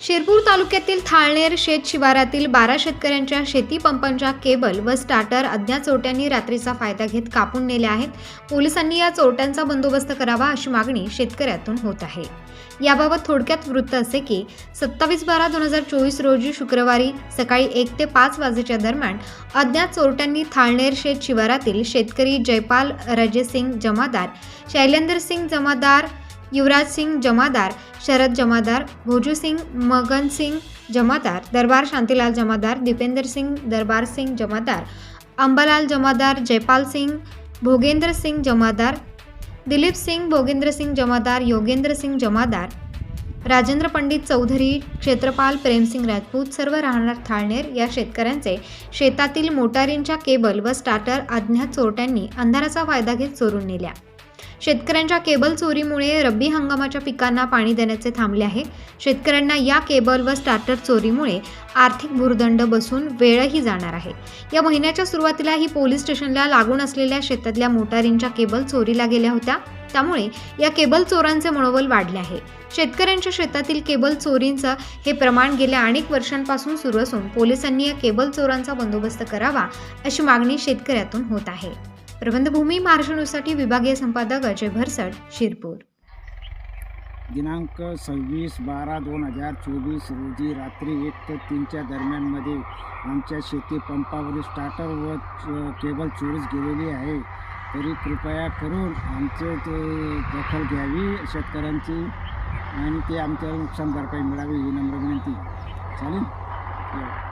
शिरपूर तालुक्यातील थाळनेर शेत शिवारातील बारा शेतकऱ्यांच्या शेती पंपांच्या केबल व स्टार्टर अज्ञात चोरट्यांनी रात्रीचा फायदा घेत कापून नेले आहेत. पोलिसांनी या चोरट्यांचा बंदोबस्त करावा अशी मागणी शेतकऱ्यातून होत आहे. याबाबत थोडक्यात वृत्त असे की सत्तावीस बारा दोन हजार चोवीस रोजी शुक्रवारी सकाळी एक ते पाच वाजेच्या दरम्यान अज्ञात चोरट्यांनी थाळनेर शेत शिवारातील शेतकरी जयपाल रजेसिंग जमादार शैलेंद्र सिंग जमादार युवराज सिंग जमादार शरद जमादार भोजू सिंग मगन सिंग जमादार दरबार शांतीलाल जमादार दीपेंद्र सिंग दरबार सिंग जमादार अंबालाल जमादार जयपाल सिंग भोगेंद्र सिंग जमादार दिलीप सिंग भोगेंद्र सिंग जमादार योगेंद्र सिंग जमादार राजेंद्र पंडित चौधरी क्षेत्रपाल प्रेमसिंग राजपूत सर्व राहणार थाळनेर या शेतकऱ्यांचे शेतातील मोटारींच्या केबल व स्टार्टर अज्ञात चोरट्यांनी अंधाराचा फायदा घेत चोरून नेल्या. शेतकऱ्यांच्या केबल चोरीमुळे रब्बी हंगामाच्या पिकांना पाणी देण्याचे थांबले आहे. शेतकऱ्यांना या केबल व स्टार्टर चोरीमुळे आर्थिक भुर्दंड बसून वेळही जाणार आहे. या महिन्याच्या सुरुवातीला ही पोलीस स्टेशनला लागून असलेल्या शेतातल्या मोटारींच्या केबल चोरीला गेल्या होत्या. त्यामुळे या केबल चोरांचे मनोबल वाढले आहे. शेतकऱ्यांच्या शेतातील केबल चोरींचं हे प्रमाण गेल्या अनेक वर्षांपासून सुरू असून पोलिसांनी या केबल चोरांचा बंदोबस्त करावा अशी मागणी शेतकऱ्यातून होत आहे. प्रबंधभूमी महाराष्ट्र विभागीय संपादक अजय भरसड शिरपूर. दिनांक सव्वीस बारा दोन हजार चोवीस रोजी रात्री एक ते तीनच्या दरम्यानमध्ये आमच्या शेती पंपावरील स्टार्टर व च- केबल चोरीस गेलेली आहे. तरी कृपया करून आमचे ते दखल घ्यावी शेतकऱ्यांची आणि ते आमच्या नुकसान भरपाई मिळावी ही नम्र विनंती. चालेल? हो.